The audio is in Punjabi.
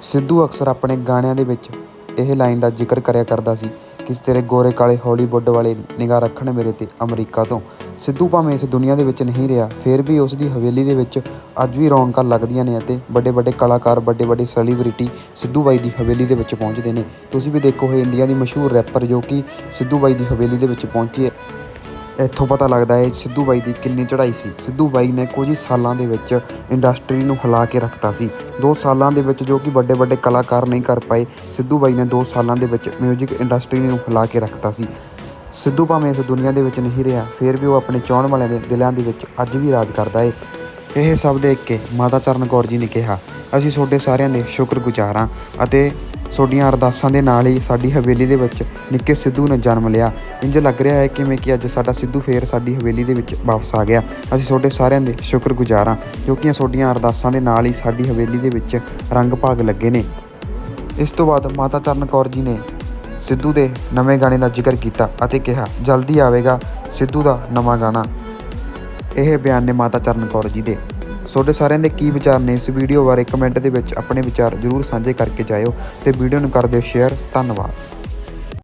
ਸਿੱਧੂ ਅਕਸਰ ਆਪਣੇ ਗਾਣਿਆਂ ਦੇ ਵਿੱਚ ਇਹ ਲਾਈਨ ਦਾ ਜ਼ਿਕਰ ਕਰਿਆ ਕਰਦਾ ਸੀ ਕਿ ਤੇਰੇ ਗੋਰੇ ਕਾਲੇ ਹਾਲੀਵੁੱਡ ਵਾਲੇ ਨਿਗਾਹ ਰੱਖਣ ਮੇਰੇ ਤੇ ਅਮਰੀਕਾ ਤੋਂ। ਸਿੱਧੂ ਭਾਵੇਂ ਇਸ ਦੁਨੀਆ ਦੇ ਵਿੱਚ ਨਹੀਂ ਰਿਹਾ, ਫਿਰ ਵੀ ਉਸ ਦੀ ਹਵੇਲੀ ਦੇ ਵਿੱਚ ਅੱਜ ਵੀ ਰੌਣਕਾਂ ਲੱਗਦੀਆਂ ਨੇ ਅਤੇ ਵੱਡੇ ਵੱਡੇ ਕਲਾਕਾਰ ਵੱਡੇ ਵੱਡੇ ਸੈਲੀਬ੍ਰਿਟੀ ਸਿੱਧੂ ਬਾਈ ਦੀ ਹਵੇਲੀ ਦੇ ਵਿੱਚ ਪਹੁੰਚਦੇ ਨੇ। ਤੁਸੀਂ ਵੀ ਦੇਖੋ, ਇਹ ਇੰਡੀਆ ਦੀ ਮਸ਼ਹੂਰ ਰੈਪਰ ਜੋ ਕਿ ਸਿੱਧੂ ਬਾਈ ਦੀ ਹਵੇਲੀ ਦੇ ਵਿੱਚ ਪਹੁੰਚੀ ਹੈ। ਇੱਥੋਂ ਪਤਾ ਲੱਗਦਾ ਹੈ ਸਿੱਧੂ ਬਾਈ ਦੀ ਕਿੰਨੀ ਚੜ੍ਹਾਈ ਸੀ। ਸਿੱਧੂ ਬਾਈ ਨੇ ਕੁਝ ਹੀ ਸਾਲਾਂ ਦੇ ਵਿੱਚ ਇੰਡਸਟਰੀ ਨੂੰ ਹਿਲਾ ਕੇ ਰੱਖਤਾ ਸੀ। 2 ਸਾਲਾਂ ਦੇ ਵਿੱਚ ਜੋ ਕਿ ਵੱਡੇ ਵੱਡੇ ਕਲਾਕਾਰ ਨਹੀਂ ਕਰ ਪਾਏ, ਸਿੱਧੂ ਬਾਈ ਨੇ 2 ਸਾਲਾਂ ਦੇ ਵਿੱਚ 뮤직 ਇੰਡਸਟਰੀ ਨੂੰ ਹਿਲਾ ਕੇ ਰੱਖਤਾ ਸੀ। ਸਿੱਧੂ ਭਾਵੇਂ ਇਸ ਦੁਨੀਆ ਦੇ ਵਿੱਚ ਨਹੀਂ ਰਿਹਾ, ਫਿਰ ਵੀ ਉਹ ਆਪਣੇ ਚਾਹਣ ਵਾਲਿਆਂ ਦੇ ਦਿਲਾਂ ਦੇ ਵਿੱਚ ਅੱਜ ਵੀ ਰਾਜ ਕਰਦਾ ਏ। ਇਹ ਸਭ ਦੇਖ ਕੇ ਮਾਤਾ ਚਰਨ ਕੌਰ ਜੀ ਨੇ ਕਿਹਾ, ਅਸੀਂ ਤੁਹਾਡੇ ਸਾਰਿਆਂ ਦੇ ਸ਼ੁਕਰਗੁਜ਼ਾਰ ਹਾਂ ਅਤੇ ਤੁਹਾਡੀਆਂ ਅਰਦਾਸਾਂ ਦੇ ਨਾਲ ਹੀ ਸਾਡੀ ਹਵੇਲੀ ਦੇ ਵਿੱਚ ਨਿੱਕੇ ਸਿੱਧੂ ਨੇ ਜਨਮ ਲਿਆ। ਇੰਜ ਲੱਗ ਰਿਹਾ ਹੈ ਕਿਵੇਂ ਕਿ ਅੱਜ ਸਾਡਾ ਸਿੱਧੂ ਫੇਰ ਸਾਡੀ ਹਵੇਲੀ ਦੇ ਵਿੱਚ ਵਾਪਸ ਆ ਗਿਆ। ਅਸੀਂ ਤੁਹਾਡੇ ਸਾਰਿਆਂ ਦੇ ਸ਼ੁਕਰਗੁਜ਼ਾਰ ਹਾਂ, ਕਿਉਂਕਿ ਤੁਹਾਡੀਆਂ ਅਰਦਾਸਾਂ ਦੇ ਨਾਲ ਹੀ ਸਾਡੀ ਹਵੇਲੀ ਦੇ ਵਿੱਚ ਰੰਗ ਭਾਗ ਲੱਗੇ ਨੇ। ਇਸ ਤੋਂ ਬਾਅਦ ਮਾਤਾ ਚਰਨ ਕੌਰ ਜੀ ਨੇ ਸਿੱਧੂ ਦੇ ਨਵੇਂ ਗਾਣੇ ਦਾ ਜ਼ਿਕਰ ਕੀਤਾ ਅਤੇ ਕਿਹਾ, ਜਲਦੀ ਆਵੇਗਾ ਸਿੱਧੂ ਦਾ ਨਵਾਂ ਗਾਣਾ। ਇਹ ਬਿਆਨ ਨੇ ਮਾਤਾ ਚਰਨ ਕੌਰ ਜੀ ਦੇ। ਤੁਹਾਡੇ ਸਾਰਿਆਂ ਦੇ ਕੀ ਵਿਚਾਰ ਨੇ? ਇਸ ਵੀਡੀਓ ਬਾਰੇ ਕਮੈਂਟ ਦੇ ਵਿੱਚ ਆਪਣੇ ਵਿਚਾਰ ਜ਼ਰੂਰ ਸਾਂਝੇ ਕਰਕੇ ਜਾਇਓ ਤੇ ਵੀਡੀਓ ਨੂੰ ਕਰ ਦਿਓ ਸ਼ੇਅਰ ਧੰਨਵਾਦ।